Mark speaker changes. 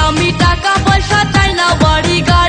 Speaker 1: আমি টাকা পয়সা চাই না বাড়ি গা